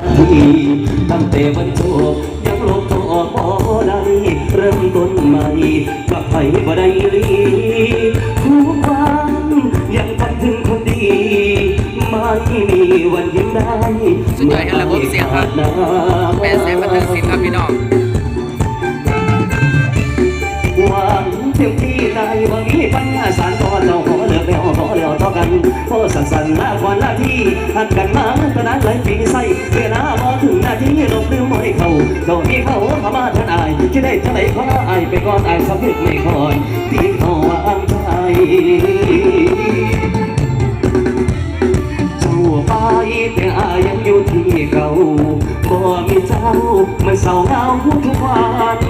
ที่ตั้งแต่วันโชคยังลงต่อบ่ได้เริ่มต้นใหม่กับไผบ่ได้ลีทุกวันยังฝันถึงคนดีไม่มีวันยิ้มได้สุดยอดครับระบบเสียงครับแม่แสนบันเทิงศิลป์ครับพี่น้องหวังเต็มที่ใจว่ามีปัญหาสารก่อนเรา แล้วขอแล้วต่อกันโอ้สันสันหน้าควันหน้าที่หักกันมาตอนนั้นหลายปีใส่เวลาพอถึงหน้าที่ลงลืมมอยเขาเรามีเขาเข้ามาทนายจะได้เท่าไหร่ขออายไปก่อนอายสำนึกไม่คอยที่เขาวางใจชั่วไปแต่อายังอยู่ที่เก่าบ่มีเจ้ามันเศร้าเหงาทุกวัน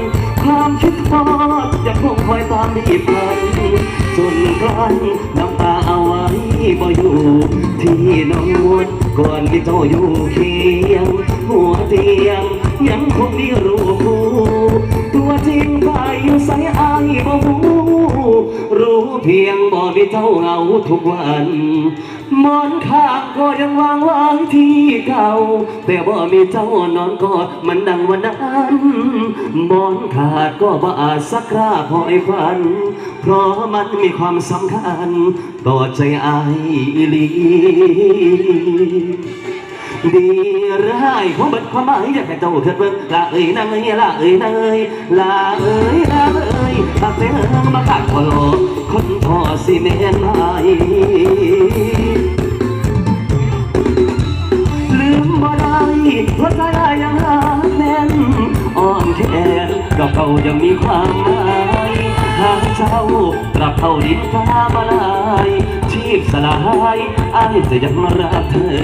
ความคิดทอดจะคงคอยตามรีบไปจนกลั้นน้ำตา บ่อยู่ ที่น้องวดก่อนที่โตอยู่เคียง หัวเตียงยังคงมีร เพียงบ่มีเจ้าเหงาทุกวันมอนข้างก็ยังวางไว้ที่เก่าแต่ว่มีเจ้านอนกอดมันดังวันนั้นมอนขาดก็บ่อาจสักคราพอไอ้ฝัน เพราะมันมีความสำคัญ ต่อใจอายอีลีดีร้ายของบัดความหมายอยากให้เจ้าเถิดเบิ่งละเอ้ยนางเอ้ยละเอ้ยนางเอ้ยละเอ้ยละเอ้ยตักแต่เอิงมาขาดคอโล คนพอสิแม่นไหลืมบ่ได้หัวใจอ้ายยังหาแน่นอ้อมแขนกับเขายังมีความหมายหากเจ้ากลับเข้าดินฟ้ามาลายชีพสลายอ้ายจะยังมารักเธอ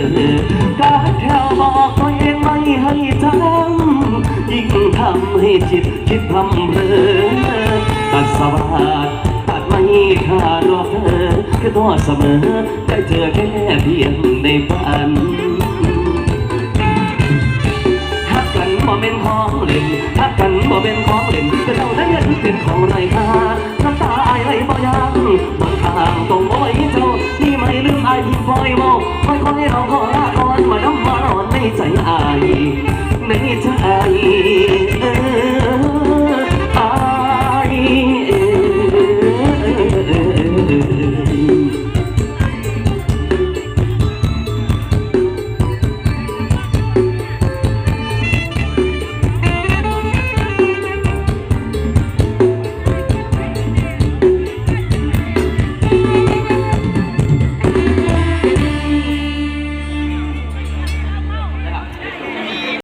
การแค่บอกตัวเองไม่ให้จำยิ่งทำให้จิตคิดพำเพอตัดสวัสด คือตัวเสมอได้เจอแค่เพียงในฝันฮักกันบ่เป็นของเล่นฮักกันบ่เป็นของเล่นแต่เท่านั้นยังเป็นของไรค่าน้ำตาอายไหลบ่ยังบางทางต้องโอ้ยเจ้านี่ไม่ลืมอายที่คอยบอกคอยคอยเราขอลาก่อนมาน้ำมานอนในใจอายในใจ